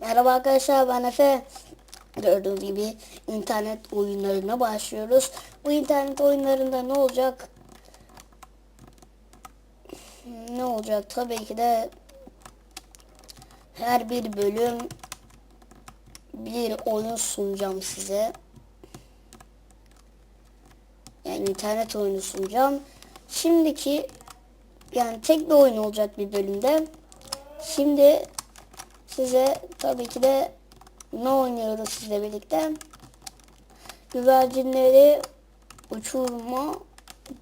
Merhaba arkadaşlar ben Efe. Gördüğünüz gibi internet oyunlarına başlıyoruz. Bu internet oyunlarında ne olacak? Ne olacak? Tabii ki de her bir bölüm bir oyun sunacağım size. Yani internet oyunu sunacağım. Şimdiki yani tek bir oyun olacak bir bölümde. Şimdi size tabii ki de ne oynuyoruz sizle birlikte? Güvercinleri uçurma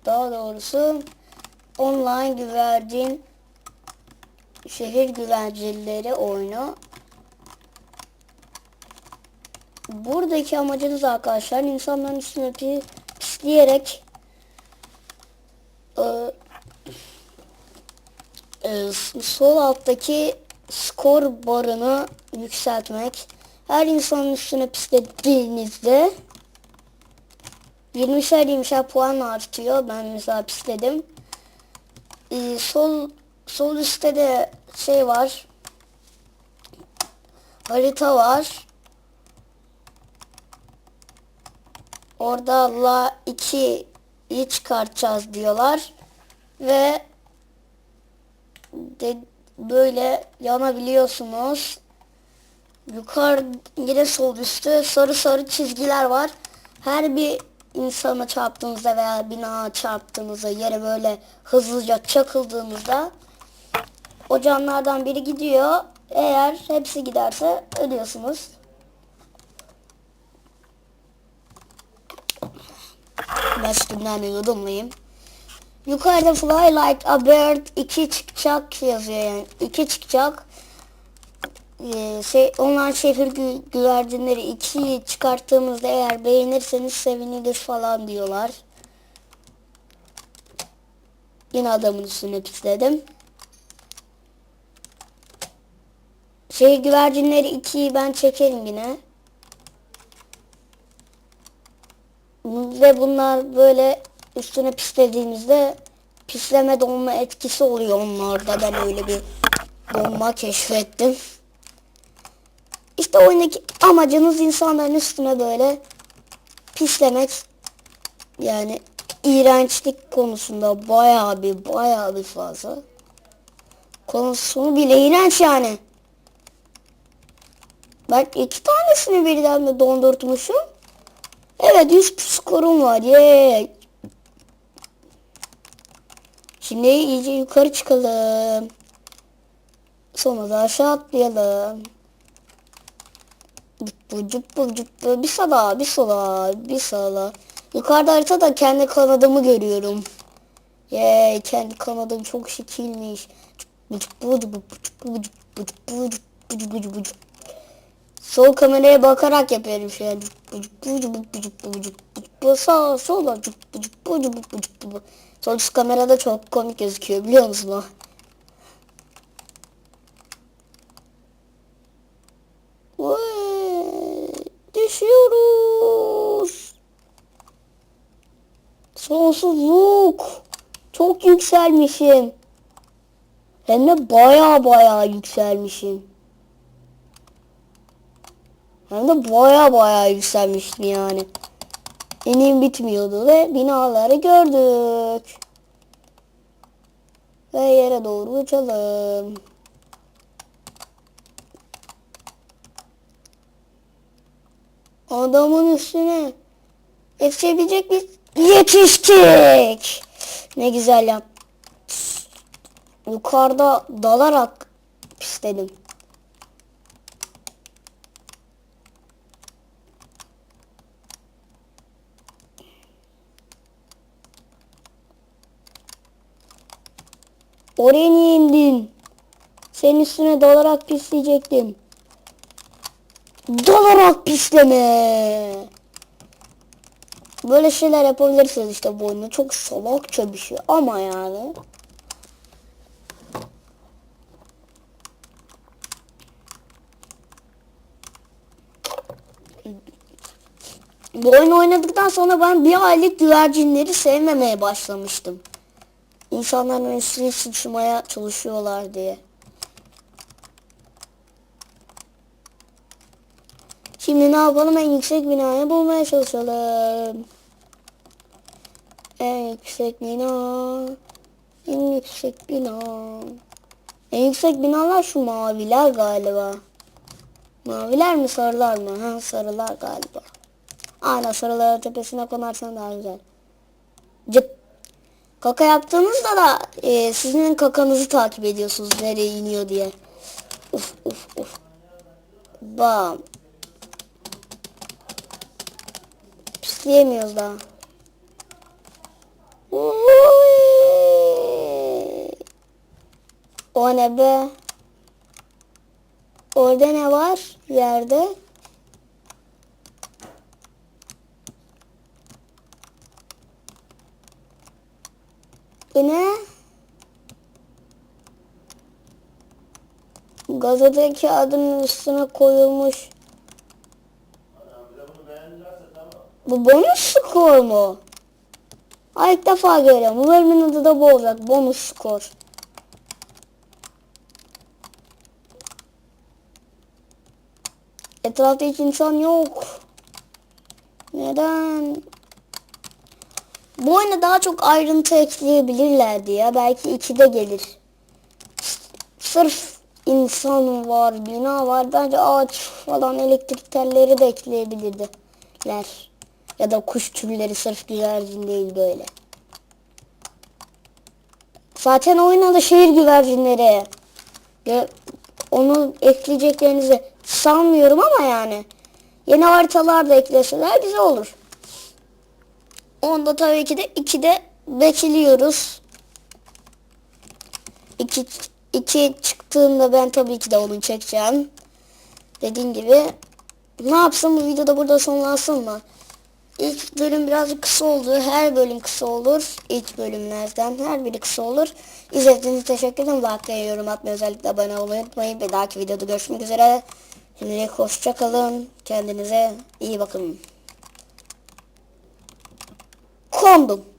daha doğrusu online güvercin şehir güvercinleri oyunu. Buradaki amacınız arkadaşlar insanların üstüne pi- pisleyerek e, e, sol alttaki skor barını yükseltmek. Her insanın üstüne pislediğinizde 20'şer 20'şer puan artıyor. Ben mesela pisledim. E, sol sol üstte de şey var. Harita var. Orada la 2'yi çıkartacağız diyorlar. Ve de böyle yanabiliyorsunuz. Yukarı yine sol üstte sarı sarı çizgiler var. Her bir insana çarptığınızda veya bina çarptığınızda yere böyle hızlıca çakıldığınızda o canlardan biri gidiyor. Eğer hepsi giderse ölüyorsunuz. Ben bir yudumlayayım. Yukarıda fly like a bird 2 çıkacak yazıyor yani. 2 çıkacak. Ee, şey, onlar şehir gü güvercinleri 2 çıkarttığımızda eğer beğenirseniz sevinilir falan diyorlar. Yine adamın üstüne pisledim. Şehir güvercinleri 2'yi ben çekerim yine. Ve bunlar böyle üstüne pislediğimizde pisleme donma etkisi oluyor onlarda. Ben öyle bir donma keşfettim. İşte oyundaki amacınız insanların üstüne böyle pislemek. Yani iğrençlik konusunda bayağı bir bayağı bir fazla. Konusu bile iğrenç yani. Ben iki tanesini birden mi dondurtmuşum? Evet 100 skorum var. Yeee. Şimdi iyice yukarı çıkalım. Sonra da aşağı atlayalım. Cuppu cuppu cuppu bir sağa bir sola bir sağa. Yukarıda haritada kendi kanadımı görüyorum. Yey kendi kanadım çok şekilmiş. Sol kameraya bakarak yapıyorum şu an. Sağ sola. Üst kamerada çok komik gözüküyor biliyor musun o? Düşüyoruz. Sonsuzluk. Çok yükselmişim. Hem de baya baya yükselmişim. Hem de baya baya yükselmişti yani. Enim bitmiyordu ve binaları gördük. Ve yere doğru uçalım. Adamın üstüne yetişebilecek biz yetiştik. Ne güzel yap. Yukarıda dalarak pisledim. Oraya niye indin? Senin üstüne dalarak pisleyecektim. Dalarak pisleme. Böyle şeyler yapabilirsiniz işte bu oyunda. Çok salakça bir şey ama yani. Bu oyunu oynadıktan sonra ben bir aylık güvercinleri sevmemeye başlamıştım. İnsanların üstüne sıçmaya çalışıyorlar diye. Şimdi ne yapalım? En yüksek binayı bulmaya çalışalım. En yüksek bina. En yüksek bina. En yüksek binalar şu maviler galiba. Maviler mi sarılar mı? Ha sarılar galiba. Aynen sarıların tepesine konarsan daha güzel. Cık. Kaka yaptığınızda da e, sizin kakanızı takip ediyorsunuz nereye iniyor diye. Uf uf uf. Bam. Pisleyemiyoruz daha. O ne be? Orada ne var yerde? Bu ne? Gazeteki adının üstüne koyulmuş. Bu bonus skor mu? Ay ilk defa görüyorum. Bu bölümün adı da bu olacak. Bonus skor. Etrafta hiç insan yok. Neden? Bu oyuna daha çok ayrıntı ekleyebilirlerdi ya. Belki 2'de gelir. Sırf insan var, bina var. Bence ağaç falan elektrik telleri de ekleyebilirdiler. Ya da kuş türleri sırf güvercin değil böyle. Zaten oyuna da şehir güvercinleri. Ya, onu ekleyeceklerinizi sanmıyorum ama yani. Yeni haritalar da ekleseler güzel olur. Onda tabii ki de 2'de bekliyoruz. 2 2 çıktığında ben tabii ki de onu çekeceğim. Dediğim gibi ne yapsam bu videoda burada sonlansın mı? İlk bölüm birazcık kısa oldu. Her bölüm kısa olur. İlk bölümlerden her biri kısa olur. İzlediğiniz için teşekkür ederim. Like, yorum atmayı özellikle abone olmayı unutmayın. Bir dahaki videoda görüşmek üzere. Şimdilik hoşça kalın. Kendinize iyi bakın. Kondum.